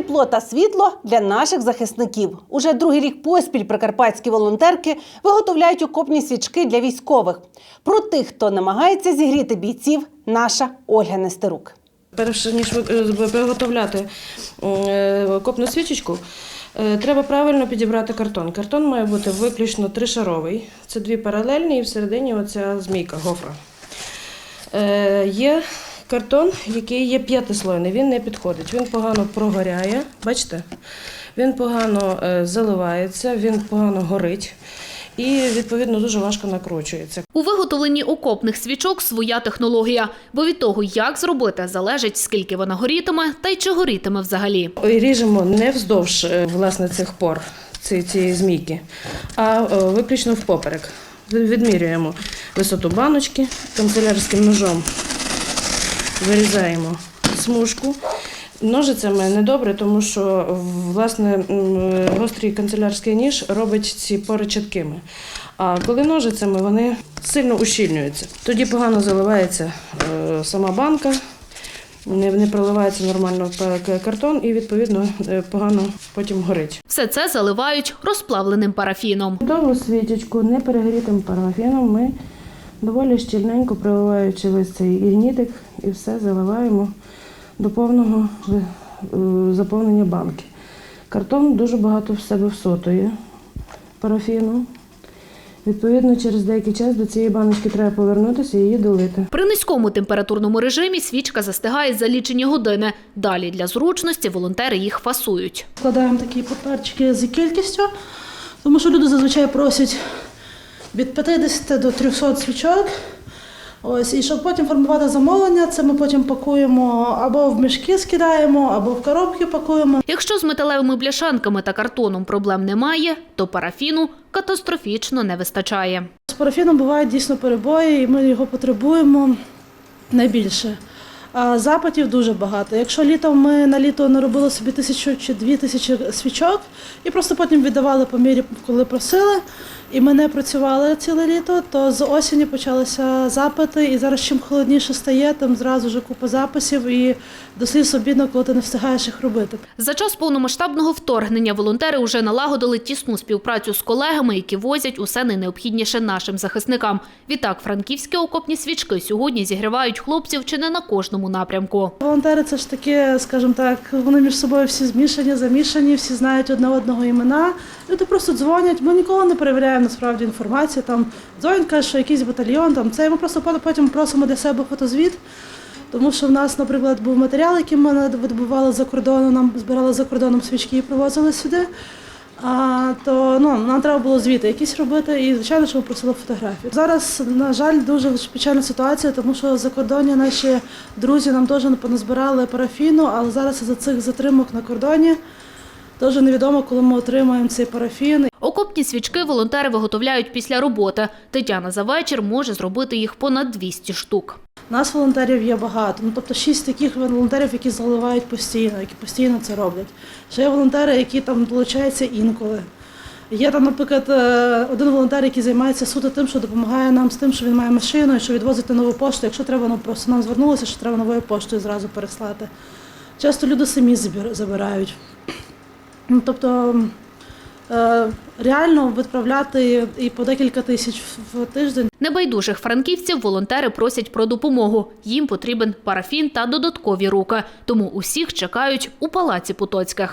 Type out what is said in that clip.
Тепло та світло для наших захисників. Уже другий рік поспіль прикарпатські волонтерки виготовляють окопні свічки для військових. Про тих, хто намагається зігріти бійців, наша Ольга Нестерук. Перше ніж е, виготовляти е, копну свічечку, е, треба правильно підібрати картон. Картон має бути виключно тришаровий. Це дві паралельні і всередині оця змійка, гофра. Є картон, який є п'ятислойний, він не підходить. Він погано прогоряє, бачите? Він погано е, заливається, він погано горить і, відповідно, дуже важко накручується. У виготовленні окопних свічок своя технологія, бо від того, як зробити, залежить скільки вона горітиме та й чи горітиме взагалі. Ріжемо не вздовж е, власне цих пор цієї змійки, а е, виключно впоперек. Відмірюємо висоту баночки канцелярським ножом. Вирізаємо смужку. Ножицями недобре, тому що власне гострий канцелярський ніж робить ці пори чіткими. А коли ножицями вони сильно ущільнюються. Тоді погано заливається е, сама банка, не, проливається нормально картон і відповідно е, погано потім горить. Все це заливають розплавленим парафіном. Готову свічечку не перегрітим парафіном ми доволі щільненько проливаючи весь цей ігнітик і все заливаємо до повного е, заповнення банки. Картон дуже багато в себе всотує парафіну. Відповідно, через деякий час до цієї баночки треба повернутися і її долити. При низькому температурному режимі свічка застигає за лічені години. Далі для зручності волонтери їх фасують. Складаємо такі паперчики з кількістю, тому що люди зазвичай просять від 50 до 300 свічок. Ось, і щоб потім формувати замовлення, це ми потім пакуємо або в мішки скидаємо, або в коробки пакуємо. Якщо з металевими бляшанками та картоном проблем немає, то парафіну катастрофічно не вистачає. З парафіном бувають дійсно перебої, і ми його потребуємо найбільше. А запитів дуже багато. Якщо літом ми на літо не робили собі тисячу чи дві тисячі свічок, і просто потім віддавали по мірі, коли просили, і ми не працювали ціле літо, то з осені почалися запити, і зараз чим холодніше стає, тим зразу вже купа записів, і до сліз обідно, коли ти не встигаєш їх робити. За час повномасштабного вторгнення волонтери вже налагодили тісну співпрацю з колегами, які возять усе найнеобхідніше нашим захисникам. Відтак, франківські окопні свічки сьогодні зігрівають хлопців чи не на кожному напрямку. Волонтери це ж таке, скажімо так, вони між собою всі змішані, замішані, всі знають одне одного імена. Люди просто дзвонять. Ми ніколи не перевіряємо насправді інформацію. Там дзвонять, кажуть, що якийсь батальйон, там це. Ми просто потім просимо для себе фотозвіт. Тому що в нас, наприклад, був матеріал, який ми видобували за кордону, нам збирали за кордоном свічки і привозили сюди. А, то ну, нам треба було звіти якісь робити, і звичайно, що просили фотографії. Зараз, на жаль, дуже печальна ситуація, тому що за кордоні наші друзі нам теж поназбирали парафіну, але зараз за цих затримок на кордоні теж невідомо, коли ми отримаємо цей парафін. Окопні свічки волонтери виготовляють після роботи. Тетяна за вечір може зробити їх понад 200 штук. Нас волонтерів є багато. Ну тобто шість таких волонтерів, які заливають постійно, які постійно це роблять. Ще є волонтери, які там долучаються інколи. Є там, наприклад, е, один волонтер, який займається суто тим, що допомагає нам з тим, що він має машину і що відвозить нову пошту. Якщо треба, ну просто нам звернулося, що треба новою поштою зразу переслати. Часто люди самі забирають. Ну, тобто е, реально відправляти і по декілька тисяч в- тиждень Небайдужих франківців волонтери просять про допомогу. Їм потрібен парафін та додаткові руки. Тому усіх чекають у палаці Потоцьких.